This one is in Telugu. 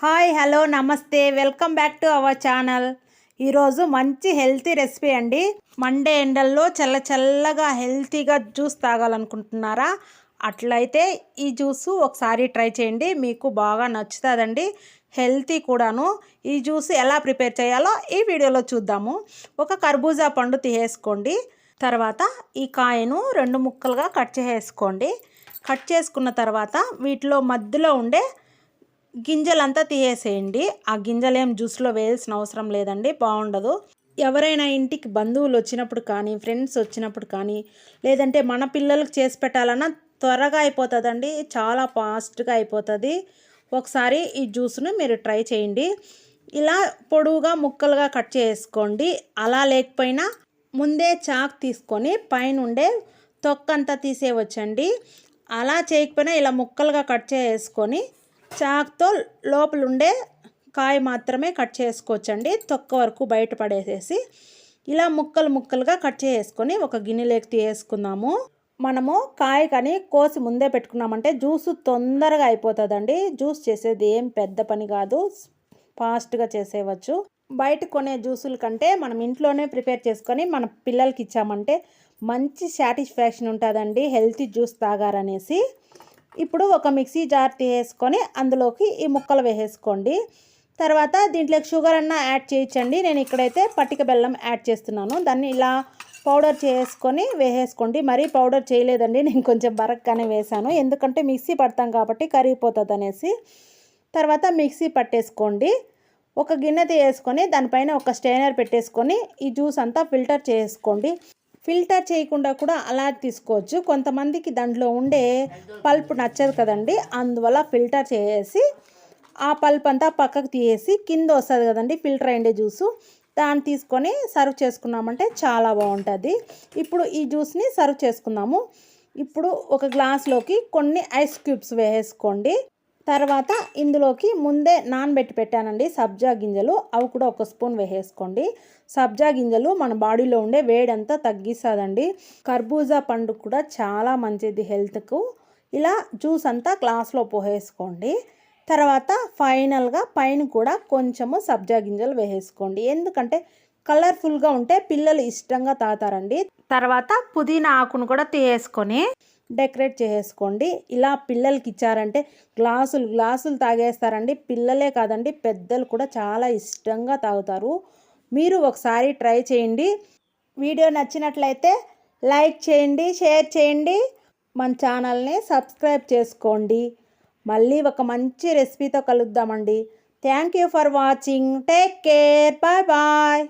హాయ్ హలో నమస్తే. Welcome back to our channel. ఈరోజు మంచి హెల్తీ రెసిపీ అండి. మండే ఎండల్లో చల్ల చల్లగా హెల్తీగా జ్యూస్ తాగాలనుకుంటున్నారా? అట్లయితే ఈ జ్యూస్ ఒకసారి ట్రై చేయండి. మీకు బాగా నచ్చుతుందండి. హెల్తీ కూడాను. ఈ జ్యూస్ ఎలా ప్రిపేర్ చేయాలో ఈ వీడియోలో చూద్దాము. ఒక కర్బూజా పండు తీసేసుకోండి. తర్వాత ఈ కాయను రెండు ముక్కలుగా కట్ చేసేసుకోండి. కట్ చేసుకున్న తర్వాత వీటిలో మధ్యలో ఉండే గింజలంతా తీసేసేయండి. ఆ గింజలు ఏం జ్యూస్లో వేయాల్సిన అవసరం లేదండి బాగుండదు. ఎవరైనా ఇంటికి బంధువులు వచ్చినప్పుడు కానీ ఫ్రెండ్స్ వచ్చినప్పుడు కానీ లేదంటే మన పిల్లలకు చేసి పెట్టాలన్నా త్వరగా అయిపోతుందండి చాలా ఫాస్ట్గా అయిపోతుంది. ఒకసారి ఈ జ్యూస్ను మీరు ట్రై చేయండి. ఇలా పొడవుగా ముక్కలుగా కట్ చేసుకోండి. అలా లేకపోయినా ముందే చాక్ తీసుకొని పైన ఉండే తొక్కంతా తీసేవచ్చండి అలా చేయకపోయినా ఇలా ముక్కలుగా కట్ చేసుకొని చాక్తో లోపల ఉండే కాయ మాత్రమే కట్ చేసుకోవచ్చండి. తొక్క వరకు బయట పడేసేసి ఇలా ముక్కలు ముక్కలుగా కట్ చేసుకొని ఒక గిన్నెలోకి తీసుకుందాము. మనము కాయ కానీ కోసి ముందే పెట్టుకున్నామంటే జ్యూస్ తొందరగా అయిపోతుందండి. జ్యూస్ చేసేది ఏం పెద్ద పని కాదు. ఫాస్ట్గా చేసేవచ్చు బయట కొనే జ్యూసుల కంటే మనం ఇంట్లోనే ప్రిపేర్ చేసుకొని మన పిల్లలకి ఇచ్చామంటే మంచి సాటిస్ఫాక్షన్ ఉంటుందండి. హెల్తీ జ్యూస్ తాగారనేసి. ఇప్పుడు ఒక మిక్సీ జార్ తీసేసుకొని అందులోకి ఈ ముక్కలు వేసేసుకోండి. తర్వాత దీంట్లోకి షుగర్ అన్న యాడ్ చేయించండి. నేను ఇక్కడైతే పట్టిక బెల్లం యాడ్ చేస్తున్నాను. దాన్ని ఇలా పౌడర్ చేసుకొని వేసేసుకోండి. మరీ పౌడర్ చేయలేదండి. నేను కొంచెం బరక్గానే వేసాను ఎందుకంటే మిక్సీ పడతాం కాబట్టి కరిగిపోతుంది అనేసి తర్వాత మిక్సీ పట్టేసుకోండి. ఒక గిన్నె తీసుకొని దానిపైన ఒక స్టైనర్ పెట్టేసుకొని ఈ జ్యూస్ అంతా ఫిల్టర్ చేసుకోండి ఫిల్టర్ చేయకుండా కూడా అలా తీసుకోవచ్చు. కొంతమందికి దాంట్లో ఉండే పల్ప్ నచ్చదు కదండి. అందువల్ల ఫిల్టర్ చేసి ఆ పల్ప్ అంతా పక్కకు తీసేసి కింద వస్తుంది కదండి ఫిల్టర్ అయ్యే జ్యూసు. దాన్ని తీసుకొని సర్వ్ చేసుకున్నామంటే చాలా బాగుంటుంది. ఇప్పుడు ఈ జ్యూస్ని సర్వ్ చేసుకుందాము. ఇప్పుడు ఒక గ్లాస్లోకి కొన్ని ఐస్ క్యూబ్స్ వేసుకోండి. తర్వాత ఇందులోకి ముందే నానబెట్టి పెట్టానండి సబ్జా గింజలు. అవి కూడా ఒక స్పూన్ వేసేసుకోండి. సబ్జా గింజలు మన బాడీలో ఉండే వేడంతా తగ్గిస్తుందండి. కర్బూజా పండు కూడా చాలా మంచిది హెల్త్కు. ఇలా జ్యూస్ అంతా గ్లాస్లో పోసేసుకోండి. తర్వాత ఫైనల్గా పైన కూడా కొంచెము సబ్జా గింజలు వేసేసుకోండి. ఎందుకంటే కలర్ఫుల్గా ఉంటే పిల్లలు ఇష్టంగా తాగుతారండి. తర్వాత పుదీనా ఆకును కూడా తీసేసుకొని డెకరేట్ చేసుకోండి. ఇలా పిల్లలకి ఇచ్చారంటే గ్లాసులు గ్లాసులు తాగేస్తారండి. పిల్లలే కాదండి పెద్దలు కూడా చాలా ఇష్టంగా తాగుతారు. మీరు ఒకసారి ట్రై చేయండి. వీడియో నచ్చినట్లయితే లైక్ చేయండి షేర్ చేయండి. మన ఛానల్ని సబ్స్క్రైబ్ చేసుకోండి. మళ్ళీ ఒక మంచి రెసిపీతో కలుద్దామండి. Thank you for watching take care bye bye